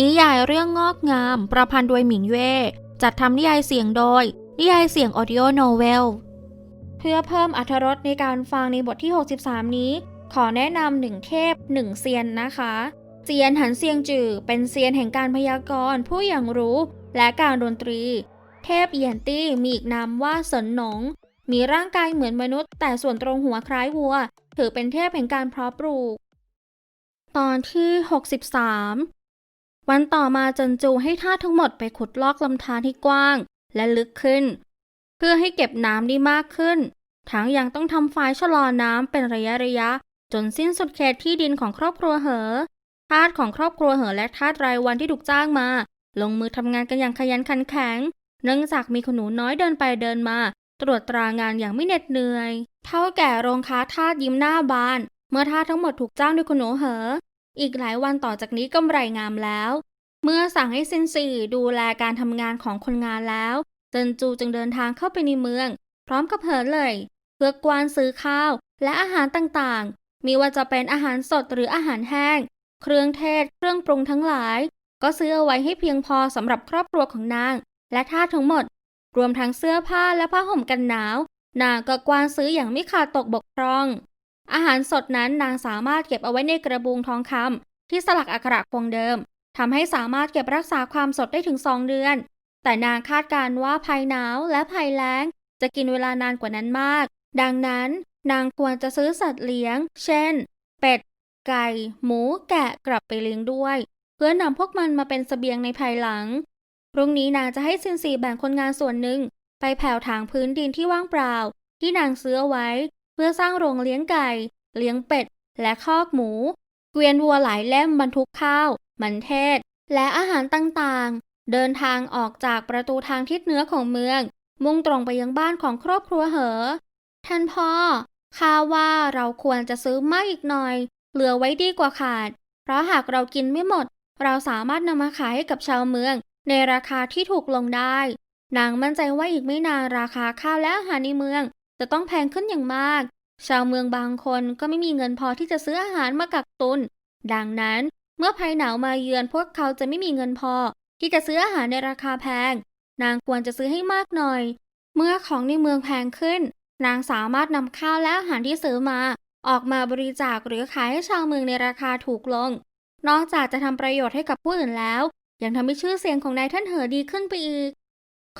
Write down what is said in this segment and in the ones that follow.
นิยายเรื่องงอกงาม ประพันธ์โดยหมิงเย่จัดทำนิยายเสียงโดย นิยายเสียงออดิโอโนเวล เพื่อเพิ่มอรรถรสในการฟังในบทที่ 63 นี้ ขอแนะนำหนึ่งเทพหนึ่งเซียนนะคะเซียนหันเซียงจือเป็นเซียนแห่งการพยากรณ์ผู้อย่างรู้และการดนตรี เทพเอียนตี้มีอีกนามว่าเสินหนง มีร่างกายเหมือนมนุษย์ แต่ส่วนตรงหัวคล้ายวัว ถือเป็นเทพแห่งการเพาะปลูก ตอนที่ 63 วันต่อมาจินจูให้ท่าทั้งหมดไปขุดลอกลำธารที่กว้าง และลึกขึ้น เพื่อให้เก็บน้ำได้มากขึ้น ทั้งยังต้องทำฝายชะลอน้ำเป็นระยะระยะ จนสิ้นสุดเขตที่ดินของครอบครัวเหอทาสของครอบครัวเหอและทาสรายวันที่ถูกจ้างมา ลงมือทำงานกันอย่างขยันขันแข็ง เนื่องจากมีคนหนูน้อยเดินไปเดินมา ตรวจตรางานอย่างไม่เหน็ดเหนื่อย เท่าแก่โรงค้าทาสยิ้มหน้าบาน เมื่อทาสทั้งหมดถูกจ้างด้วยคุณหนูเหอ อีกหลายวันต่อจากนี้กำไรงามแล้ว เมื่อสั่งให้ซินซีดูแลการทำงานของคนงานแล้วเจินจูจึงเดินทางเข้าไปในเมือง พร้อมกับเหอเลย เพื่อกวานซื้อข้าว และอาหารต่างๆ มีว่าจะเป็นอาหารสดหรืออาหารแห้ง เครื่องเทศ เครื่องปรุงทั้งหลาย ก็ซื้อเอาไว้ให้เพียงพอสำหรับครอบครัวของนาง และท่าทั้งหมด รวมทั้งเสื้อผ้าและผ้าห่มกันหนาว นางก็กวานซื้ออย่างไม่ขาดตกบกพร่อง อาหารสดนั้นนางสามารถเก็บเอาไว้ในกระบุงทองคำที่สลักอักขระคงเดิมทำให้สามารถเก็บรักษาความสดได้ถึงสองเดือน แต่นางคาดการณ์ว่าภัยหนาวและภัยแล้ง จะกินเวลานานกว่านั้นมาก ดังนั้น นางควรจะซื้อสัตว์เลี้ยง เช่น เป็ด ไก่ หมู แกะกลับไปเลี้ยงด้วย เพื่อนำพวกมันมาเป็นเสบียงในภายหลังพรุ่งนี้นางจะให้ซินซีแบ่งคนงานส่วนหนึ่ง ไปแผ่วถางพื้นดินที่ว่างเปล่า ที่นางซื้อไว้ เพื่อสร้างโรงเลี้ยงไก่ เลี้ยงเป็ด และคอกหมู เกวียนวัวหลายเล่มบรรทุกข้าว มันเทศ และอาหารต่างๆ เดินทางออกจากประตูทางทิศเหนือของเมือง มุ่งตรงไปยังบ้านของครอบครัวเหอ ท่านพ่อข้าว่าเราควรจะซื้อมากอีกหน่อย เหลือไว้ดีกว่าขาด เพราะหากเรากินไม่หมด เราสามารถนำมาขายให้กับชาวเมือง ในราคาที่ถูกลงได้ นางมั่นใจว่าอีกไม่นานราคาข้าวและอาหารในเมือง จะต้องแพงขึ้นอย่างมาก ชาวเมืองบางคนก็ไม่มีเงินพอที่จะซื้ออาหารมากักตุน ดังนั้นเมื่อภัยหนาวมาเยือนพวกเขาจะไม่มีเงินพอ ที่จะซื้ออาหารในราคาแพง นางควรจะซื้อให้มากหน่อย เมื่อของในเมืองแพงขึ้น นางสามารถนำข้าวและอาหารที่ซื้อมา ออกมาบริจาคหรือขายให้ชาวเมืองในราคาถูกลง นอกจากจะทำประโยชน์ให้กับผู้อื่นแล้ว ยังทำให้ชื่อเสียงของนายท่านเหอดีขึ้นไปอีก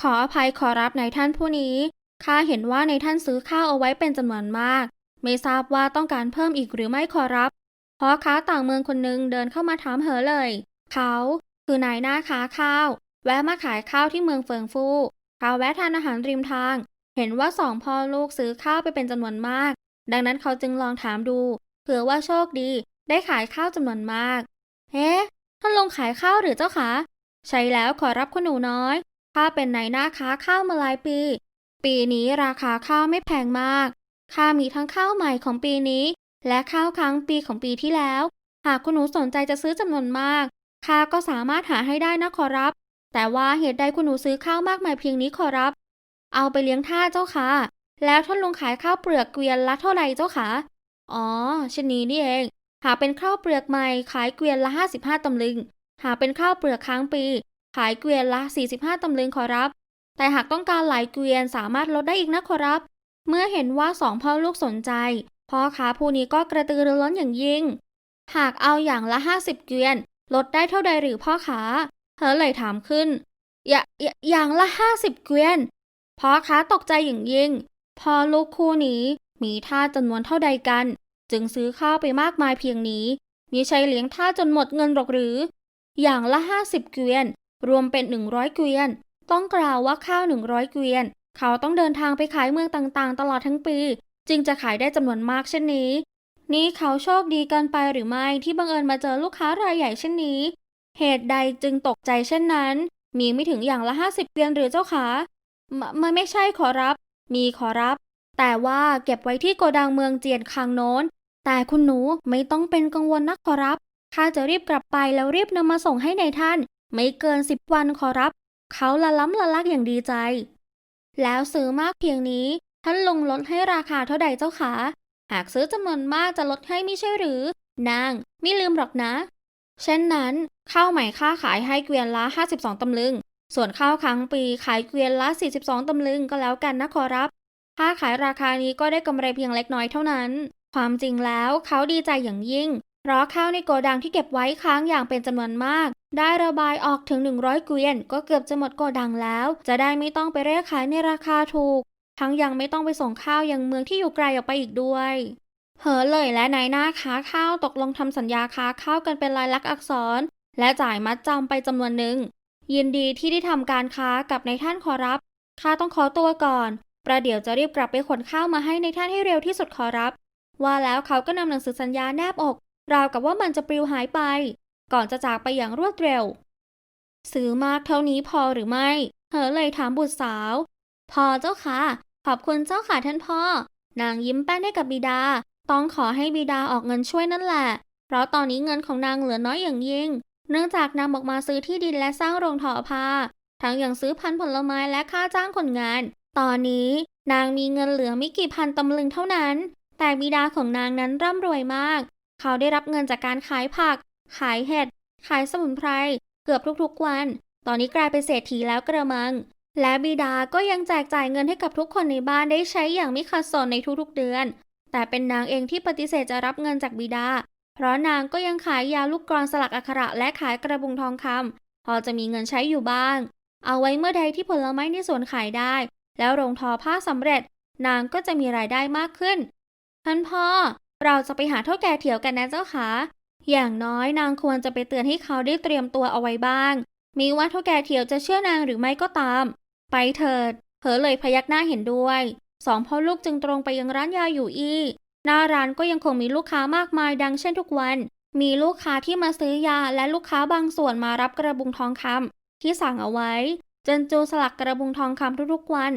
ขออภัยขอรับนายท่านผู้นี้ ข้าเห็นว่าในท่านซื้อข้าวเอาไว้เป็นจำนวนมาก ไม่ทราบว่าต้องการเพิ่มอีกหรือไม่ขอรับเพราะค้าต่างเมืองคนหนึ่งเดินเข้ามาถามเหอเลย เขาคือนายหน้าค้าข้าว แวะมาขายข้าวที่เมืองเฟิงฟู่เขาแวะทานอาหารริมทาง เห็นว่าสองพ่อลูกซื้อข้าวไปเป็นจำนวนมาก ดังนั้นเขาจึงลองถามดู เผื่อว่าโชคดี ได้ขายข้าวจำนวนมากเอ๊ะท่านลงขายข้าวหรือเจ้าคะ ใช่แล้วขอรับคุณหนูน้อย ข้าเป็นนายหน้าค้าข้าวมาหลายปี ปีนี้ราคาข้าวไม่แพงมาก ข้ามีทั้งข้าวใหม่ของปีนี้ และข้าวค้างปีของปีที่แล้ว หากคุณหนูสนใจจะซื้อจำนวนมาก ข้าก็สามารถหาให้ได้นะขอรับ แต่ว่าเหตุใดคุณหนูซื้อข้าวมากมายเพียงนี้ขอรับ เอาไปเลี้ยงท่าเจ้าค่ะ แล้วท่านลุงขายข้าวเปลือกเกวียนละเท่าไหร่เจ้าคะอ๋อชนีนี่เอง หากเป็นข้าวเปลือกใหม่ขายเกวียนละ 55ตำลึง หากเป็นข้าวเปลือกค้างปี ขายเกวียนละ 45ตำลึงขอรับ แต่หากต้องการหลายเกวียนสามารถลดได้อีกนะขอรับ เมื่อเห็นว่าสองพ่อลูกสนใจ พ่อค้าผู้นี้ก็กระตือรือร้นอย่างยิ่ง หากเอาอย่างละ50เกวียน ลดได้เท่าใดหรือพ่อค้าเธอเลยถามขึ้น อย่าอย่าอย่างละ50เกวียน พ่อค้าตกใจอย่างยิ่ง พ่อลูกคู่นี้มีท่าจำนวนเท่าใดกัน จึงซื้อข้าวไปมากมายเพียงนี้ มีใช้เลี้ยงท่าจนหมดเงินหรอกหรือ อย่างละ50เกวียน รวมเป็น100เกวียน ต้องกล่าวว่าข้าว 100 เกวียน เขาต้องเดินทางไปขายเมืองต่างๆ ตลอดทั้งปี จึงจะขายได้จำนวนมากเช่นนี้ นี่เขาโชคดีเกินไปหรือไม่ที่บังเอิญมาเจอลูกค้ารายใหญ่เช่นนี้ เหตุใดจึงตกใจเช่นนั้น มีไม่ถึงอย่างละ50เกวียนหรือเจ้าคะมไม่ไม่ใช่ขอรับ มีขอรับ แต่ว่าเก็บไว้ที่โกดังเมืองเจียนคางโน้น แต่คุณหนูไม่ต้องเป็นกังวลนักขอรับข้าจะรีบกลับไปแล้วรีบนำมาส่งให้ในท่าน ไม่เกินสิบวันขอรับ เขาละล้ำละลักอย่างดีใจ แล้วซื้อมากเพียงนี้ท่านลงลดให้ราคาเท่าใดเจ้าคะหากซื้อจำนวนมากจะลดให้ไม่ใช่หรือ นางไม่ลืมหรอกนะ เช่นนั้นข้าวใหม่ค่าขายให้เกวียนละ52ตำลึง ส่วนข้าวค้างปีขายเกวียนละ 42ตำลึงก็แล้วกันนะขอรับ ค่าขายราคานี้ก็ได้กำไรเพียงเล็กน้อยเท่านั้น ความจริงแล้วเขาดีใจอย่างยิ่ง เพราะข้าวในโกดังที่เก็บไว้ค้างอย่างเป็นจำนวนมาก ได้ระบายออกถึง 100 เกวียน ก็เกือบจะหมดโกดังแล้ว จะได้ไม่ต้องไปเร่ขายในราคาถูก ทั้งยังไม่ต้องไปส่งข้าวยังเมืองที่อยู่ไกลออกไปอีกด้วยเหอเลยและนายหน้าค้าข้าวตกลงทำสัญญาค้าข้าวกันเป็นลายลักษณ์อักษร และจ่ายมัดจำไปจำนวนหนึ่ง ยินดีที่ได้ทำการค้ากับนายท่านขอรับข้าต้องขอตัวก่อน ประเดี๋ยวจะรีบกลับไปขนข้าวมาให้ในท่านให้เร็วที่สุดขอรับ ว่าแล้วเขาก็นำหนังสือสัญญาแนบอก ราวกับว่ามันจะปลิวหายไป ก่อนจะจากไปอย่างรวดเร็ว ซื้อมากเท่านี้พอหรือไม่เหอเลยถามบุตรสาว พอเจ้าค่ะ ขอบคุณเจ้าค่ะท่านพ่อ นางยิ้มแป้นให้กับบิดา ต้องขอให้บิดาออกเงินช่วยนั่นแหละ เพราะตอนนี้เงินของนางเหลือน้อยอย่างยิ่ง เนื่องจากนำออกมาซื้อที่ดินและสร้างโรงทอผ้า ทั้งยังซื้อพันธุ์ผลไม้และค่าจ้างคนงาน ตอนนี้นางมีเงินเหลือไม่กี่พันตำลึงเท่านั้น แต่บิดาของนางนั้นร่ำรวยมาก เขาได้รับเงินจากการขายผัก ขายเห็ด ขายสมุนไพร เกือบทุกๆวัน ตอนนี้กลายเป็นเศรษฐีแล้วกระมัง และบิดาก็ยังแจกจ่ายเงินให้กับทุกคนในบ้านได้ใช้อย่างไม่ขาดสนในทุกๆเดือน แต่เป็นนางเองที่ปฏิเสธจะรับเงินจากบิดา เพราะนางก็ยังขายยาลูกกรอนสลักอักขระและขายกระบุงทองคำพอจะมีเงินใช้อยู่บ้าง เอาไว้เมื่อใดที่ผลไม้ในสวนขายได้ แล้วโรงทอผ้าสำเร็จ นางก็จะมีรายได้มากขึ้นท่านพ่อ เราจะไปหาเท่าแก่เถียวกันนะเจ้าค่ะอย่างน้อยนางควรจะไปเตือนให้เขาได้เตรียมตัวเอาไว้บ้าง มีว่าเท่าแก่เถียวจะเชื่อนางหรือไม่ก็ตาม ไปเถิดเหอเลยพยักหน้าเห็นด้วยสองพ่อลูกจึงตรงไปยังร้านยาอยู่อี้หน้าร้านก็ยังคงมีลูกค้ามากมายดังเช่นทุกวัน มีลูกค้าที่มาซื้อยาและลูกค้าบางส่วนมารับกระบุงทองคำที่สั่งเอาไว้เจนจูสลักกระบุงทองคำทุกๆวัน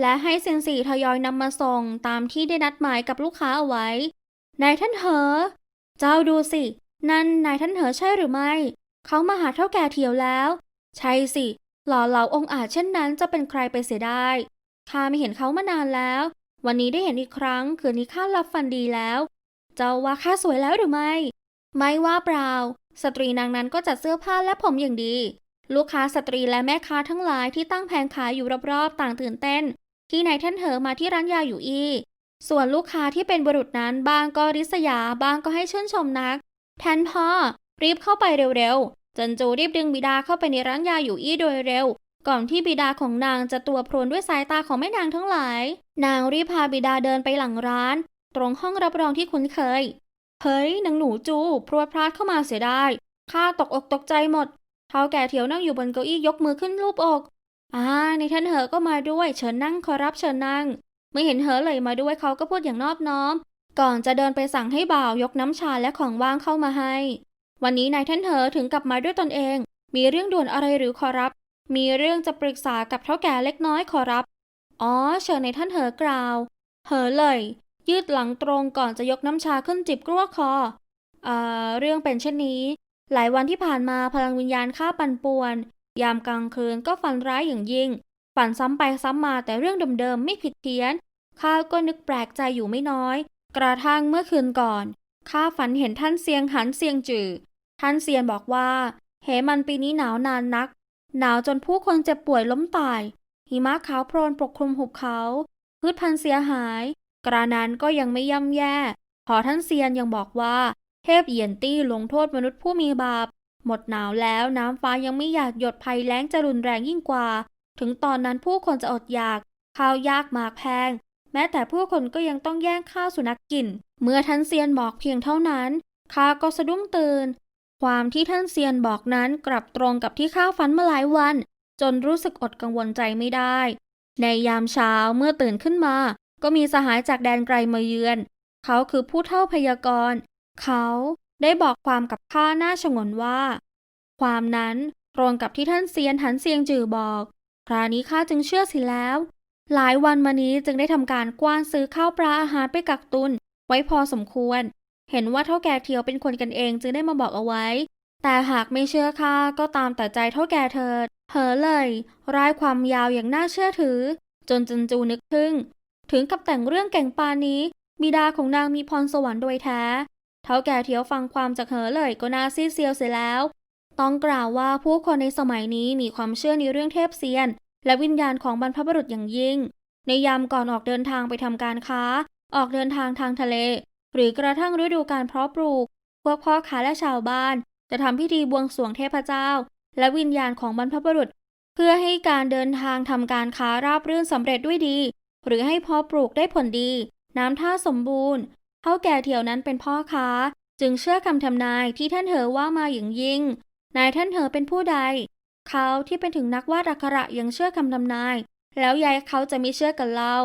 และให้เซยนสีทยอยนำมาส่งตามที่ได้นัดหมายกับลูกค้าเอาไว้ นายท่านเหอ เจ้าดูสิ นั่นนายท่านเหอใช่หรือไม่ เขามาหาเท่าแก่เถียวแล้ว ใช่สิ หล่อเหลาองอาจเช่นนั้นจะเป็นใครไปเสียได้ ข้าไม่เห็นเขามานานแล้ว วันนี้ได้เห็นอีกครั้ง คืนนี้ข้ารับฟันดีแล้ว เจ้าว่าข้าสวยแล้วหรือไม่ ไม่ว่าเปล่า สตรีนางนั้นก็จัดเสื้อผ้าและผมอย่างดี ลูกค้าสตรีและแม่ค้าทั้งหลายที่ตั้งแผงขายอยู่รอบๆต่างตื่นเต้น ที่นายท่านเหอมาที่ร้านยาอยู่อี ส่วนลูกค้าที่เป็นบุรุษนั้นบางก็ริษยาบางก็ให้ชื่นชมนัก แทนพ่อ รีบเข้าไปเร็วๆ จันจูรีบดึงบิดาเข้าไปในร้านยาอยู่อี้โดยเร็ว ก่อนที่บิดาของนางจะตัวโพลนด้วยสายตาของแม่นางทั้งหลาย นางรีบพาบิดาเดินไปหลังร้าน ตรงห้องรับรองที่คุ้นเคย เฮ้ยนางหนูจูพรวดพลาดเข้ามาเสียได้ข้าตกอกตกใจหมดเท้าแก่เถียวนั่งอยู่บนเก้าอี้ยกมือขึ้นรูปอกอ่าในท่านเหอก็มาด้วยเชิญนั่งขอรับเชิญนั่ง เมื่อเห็นเหอเลยมาด้วยเขาก็พูดอย่างนอบน้อม ก่อนจะเดินไปสั่งให้บ่าวยกน้ำชาและของว่างเข้ามาให้ วันนี้นายท่านเหอถึงกลับมาด้วยตนเอง มีเรื่องด่วนอะไรหรือขอรับ มีเรื่องจะปรึกษากับเท่าแก่เล็กน้อยขอรับ อ๋อ เชิญในท่านเหอกล่าวเหอเลย ยืดหลังตรงก่อนจะยกน้ำชาขึ้นจิบกลั้วคอเอ่าเรื่องเป็นเช่นนี้ หลายวันที่ผ่านมาพลังวิญญาณข้าปั่นป่วน ยามกลางคืนก็ฝันร้ายอย่างยิ่ง ฝันซ้ำไปซ้ำมาแต่เรื่องเดิมๆไม่ผิดเพี้ยน ข้าก็นึกแปลกใจอยู่ไม่น้อย กระทั่งเมื่อคืนก่อน ข้าฝันเห็นท่านเซียงหันเซียงจือ ท่านเซียนบอกว่า เหมันปีนี้หนาวนานนัก หนาวจนผู้คนเจ็บป่วยล้มตาย หิมะขาวโพลนปกคลุมหุบเขา พืชพันธุ์เสียหาย กระนั้นก็ยังไม่ย่ำแย่พอท่านเซียนยังบอกว่า เทพเหยียนตี้ลงโทษมนุษย์ผู้มีบาป หมดหนาวแล้วน้ำฟ้ายังไม่อยากหยดภัยแล้งจะรุนแรงยิ่งกว่า ถึงตอนนั้นผู้คนจะอดอยาก ข้าวยากหมากแพง แม้แต่ผู้คนก็ยังต้องแย่งข้าวสุนัขกิน เมื่อท่านเซียนบอกเพียงเท่านั้นข้าก็สะดุ้งตื่น ความที่ท่านเซียนบอกนั้นกลับตรงกับที่ข้าฝันมาหลายวัน จนรู้สึกอดกังวลใจไม่ได้ ในยามเช้าเมื่อตื่นขึ้นมา ก็มีสหายจากแดนไกลมาเยือน เขาคือผู้เท่าพยากรณ์ เขาได้บอกความกับข้าหน้าชงนว่า ความนั้นตรงกับที่ท่านเซียนหันเซียงจือบอก คราวนี้ข้าจึงเชื่อสิแล้ว หลายวันมานี้จึงได้ทำการกว้านซื้อข้าวปลาอาหารไปกักตุน ไว้พอสมควร เห็นว่าเท่าแก่เทียวเป็นคนกันเองจึงได้มาบอกเอาไว้ แต่หากไม่เชื่อข้าก็ตามแต่ใจเท่าแก่เถิดเหอเลยร้ายความยาวอย่างน่าเชื่อถือ จนจันจูนึกทึ่ง ถึงกับแต่งเรื่องแก่งปานนี้ บิดาของนางมีพรสวรรค์โดยแท้ เท่าแก่เทียวฟังความจากเหอเลยก็น่าซีเซียวเสียแล้ว ต้องกล่าวว่าผู้คนในสมัยนี้มีความเชื่อในเรื่องเทพเซียน และวิญญาณของบรรพบุรุษอย่างยิ่ง ในยามก่อนออกเดินทางไปทำการค้า ออกเดินทางทางทะเล หรือกระทั่งฤดูการเพาะปลูก พวกพ่อค้าและชาวบ้าน จะทำพิธีบวงสรวงเทพเจ้า และวิญญาณของบรรพบุรุษ เพื่อให้การเดินทางทำการค้าราบรื่นสำเร็จด้วยดี หรือให้เพาะปลูกได้ผลดี น้ำท่าสมบูรณ์เท่าแก่เถี่ยวนั้นเป็นพ่อค้า จึงเชื่อคำทำนายที่ท่านเหอว่ามาอย่างยิ่ง นายท่านเหอเป็นผู้ใด เขาที่เป็นถึงนักวาดอักขระยังเชื่อคำทำนาย แล้วยายเขาจะไม่เชื่อกันเล่า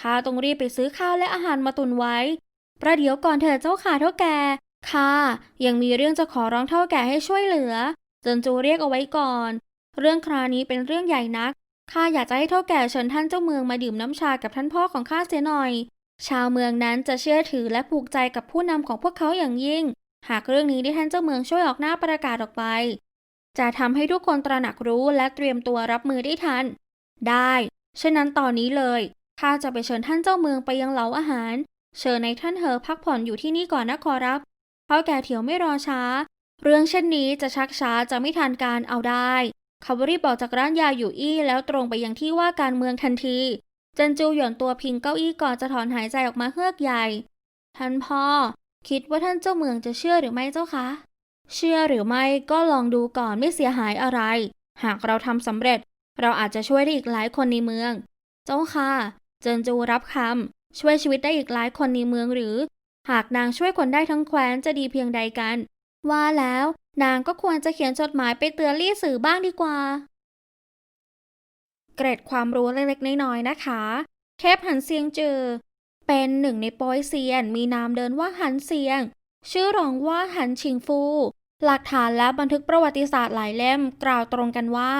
ข้าต้องรีบไปซื้อข้าวและอาหารมาตุนไว้ ประเดี๋ยวก่อนเถิดเจ้าขาเท่าแก่ข้ายังมีเรื่องจะขอร้องเท่าแก่ให้ช่วยเหลือเจินจูเรียกเอาไว้ก่อน เรื่องคราวนี้เป็นเรื่องใหญ่นักข้าอยากจะให้เท่าแก่เชิญท่านเจ้าเมืองมาดื่มน้ำชากับท่านพ่อของข้าเสียหน่อย ชาวเมืองนั้นจะเชื่อถือและผูกใจกับผู้นำของพวกเขาอย่างยิ่ง หากเรื่องนี้ได้ท่านเจ้าเมืองช่วยออกหน้าประกาศออกไป จะทำให้ทุกคนตระหนักรู้และเตรียมตัวรับมือได้ทัน ได้ฉะนั้นตอนนี้เลยข้าจะไปเชิญท่านเจ้าเมืองไปยังเหลาอาหาร เชิญในท่านเฮอพักผ่อนอยู่ที่นี่ก่อนนะขอรับเท่าะแก่เถียวไม่รอช้า เรื่องเช่นนี้จะชักช้าจะไม่ทันการเอาได้เขารีบบอกจากร้านยาอยู่อี้แล้วตรงไปยังที่ว่าการเมืองทันที จันจูหย่อนตัวพิงเก้าอี้ก่อนจะถอนหายใจออกมาเฮือกใหญ่ ท่านพ่อ คิดว่าท่านเจ้าเมืองจะเชื่อหรือไม่เจ้าคะ เชื่อหรือไม่ก็ลองดูก่อนไม่เสียหายอะไร หากเราทำสำเร็จ เราอาจจะช่วยได้อีกหลายคนในเมือง เจ้าค่ะ เจินจูรับคำช่วยชีวิตได้อีกหลายคนในเมืองหรือ หากนางช่วยคนได้ทั้งแคว้นจะดีเพียงใดกัน ว่าแล้วนางก็ควรจะเขียนจดหมายไปเตือนลี่สื่อบ้างดีกว่า เกร็ดความรู้เล็กๆน้อยๆนะคะ เทพหันเซียงจือ เป็นหนึ่งในโป้ยเซียนมีนามเดินว่าหันเซียง ชื่อรองว่าหันชิงฟู หลักฐานและบันทึกประวัติศาสตร์หลายเล่มกล่าวตรงกันว่า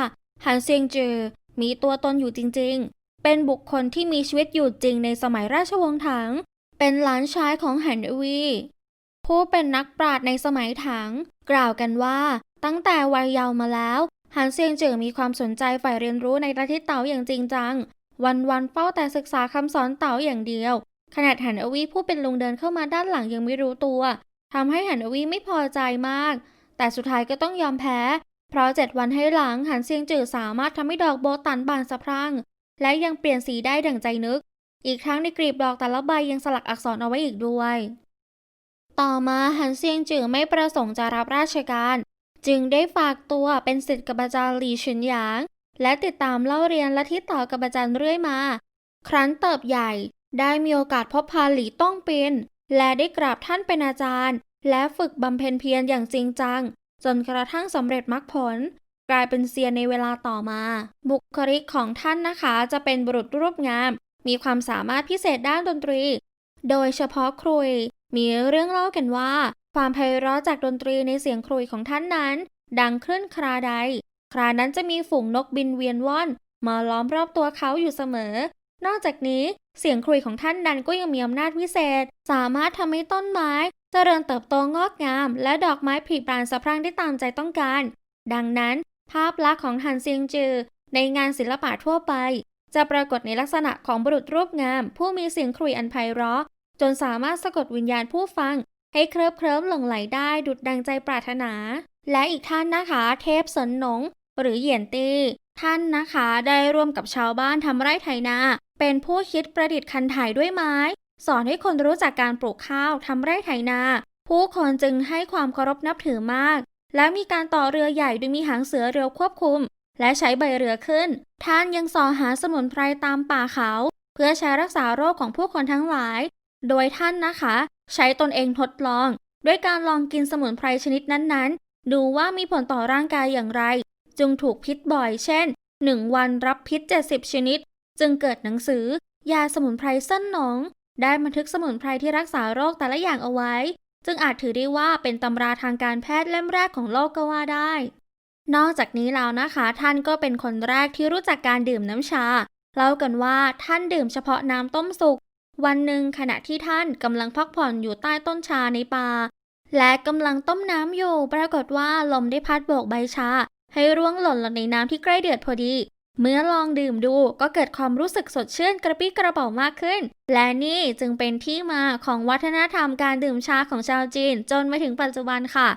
หันเซียงจือมีตัวตนอยู่จริง ๆ เป็นบุคคลที่มีชีวิตอยู่จริงในสมัยราชวงศ์ถัง เป็นหลานชายของหันอวีผู้เป็นนักปราชญ์ในสมัยถัง กล่าวกันว่า ตั้งแต่วัยเยาว์มาแล้วหันเซียงจือมีความสนใจใฝ่เรียนรู้ในประเทศเต๋าอย่างจริงจัง วันๆเฝ้าแต่ศึกษาคำสอนเต๋าอย่างเดียว ขนาดหันอวีผู้เป็นลุงเดินเข้ามาด้านหลังยังไม่รู้ตัวทำให้หันอวีไม่พอใจมาก แต่สุดท้ายก็ต้องยอมแพ้ เพราะเจ็ดวันให้หลังหันเซียงจือสามารถทำให้ดอกโบตันบานสะพรั่ง และยังเปลี่ยนสีได้ดั่งใจนึก อีกทั้งในกลีบดอกแต่ละใบยังสลักอักษรเอาไว้อีกด้วย ต่อมาหันเซียงจือไม่ประสงค์จะรับราชการ จึงได้ฝากตัวเป็นศิษย์กับอาจารย์หลี่ฉินหยาง และติดตามเล่าเรียนและที่ต่อกับอาจารย์เรื่อยมา ครั้นเติบใหญ่ ได้มีโอกาสพบพาหลีต้องปินและได้กราบท่านเป็นอาจารย์ และฝึกบำเพ็ญเพียรอย่างจริงจัง จนกระทั่งสำเร็จมรรคผล กลายเป็นเซียนในเวลาต่อมา บุคลิกของท่านนะคะจะเป็นบุรุษรูปงาม มีความสามารถพิเศษด้านดนตรี โดยเฉพาะครุย มีเรื่องเล่ากันว่า ความไพเราะจากดนตรีในเสียงครุยของท่านนั้น ดังขึ้นคราใด ครานั้นจะมีฝูงนกบินเวียนว่อนมาล้อมรอบตัวเขาอยู่เสมอ นอกจากนี้ เสียงครุยของท่านนั้นก็ยังมีอำนาจวิเศษ สามารถทำให้ต้นไม้ เจริญเติบโตงอกงาม และดอกไม้ผลิบานสะพรั่งได้ตามใจต้องการ ดังนั้น ภาพลักษณ์ของฮันเซียงจือ ในงานศิลปะทั่วไป จะปรากฏในลักษณะของบุรุษรูปงาม ผู้มีเสียงครุยอันไพเราะ จนสามารถสะกดวิญญาณผู้ฟัง ให้เคลิบเคลิ้มหลงไหลได้ดุดดังใจปรารถนา และอีกท่านนะคะ เทพสนหนงหรือเหยียนตีท่านนะคะ ได้ร่วมกับชาวบ้านทำไร่ไถนา เป็นผู้คิดประดิษฐ์คันไถด้วยไม้ สอนให้คนรู้จักการปลูกข้าวทำไร่ไถนา ผู้คนจึงให้ความเคารพนับถือมาก และมีการต่อเรือใหญ่โดยมีหางเสือเรือควบคุม และใช้ใบเรือขึ้น ท่านยังสอหาสมุนไพรตามป่าเขา เพื่อใช้รักษาโรคของผู้คนทั้งหลาย โดยท่านนะคะ ใช้ตนเองทดลอง ด้วยการลองกินสมุนไพรชนิดนั้นๆ ดูว่ามีผลต่อร่างกายอย่างไร จึงถูกพิษบ่อยเช่น 1 วันรับพิษ 70 ชนิด จึงเกิดหนังสือยาสมุนไพรเส้นหนอง ได้บันทึกสมุนไพรที่รักษาโรคแต่ละอย่างเอาไว้ จึงอาจถือได้ว่าเป็นตำราทางการแพทย์เล่มแรกของโลกก็ว่าได้ นอกจากนี้แล้วนะคะ ท่านก็เป็นคนแรกที่รู้จักการดื่มน้ำชาเล่ากันว่าท่านดื่มเฉพาะน้ำต้มสุกวันหนึ่งขณะที่ท่านกำลังพักผ่อนอยู่ใต้ต้นชาในป่าและกำลังต้มน้ำอยู่ ปรากฏว่าลมได้พัดโบกใบชา ให้ร่วงหล่นลงในน้ำที่ใกล้เดือดพอดี เมื่อลองดื่มดูก็เกิดความรู้สึกสดชื่นกระปรี้กระเป๋ามากขึ้น และนี่จึงเป็นที่มาของวัฒนธรรมการดื่มชาของชาวจีน จนมาถึงปัจจุบันค่ะ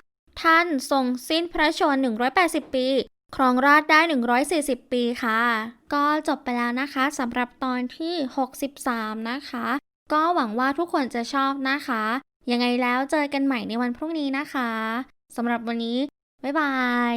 ท่านทรงสิ้นพระชนม์180 ปี ครองราชได้ 140 ปีค่ะ ก็จบไปแล้วนะคะสำหรับตอนที่ 63 นะคะ ก็หวังว่าทุกคนจะชอบนะคะ ยังไงแล้วเจอกันใหม่ในวันพรุ่งนี้นะคะสำหรับวันนี้ บ๊ายบาย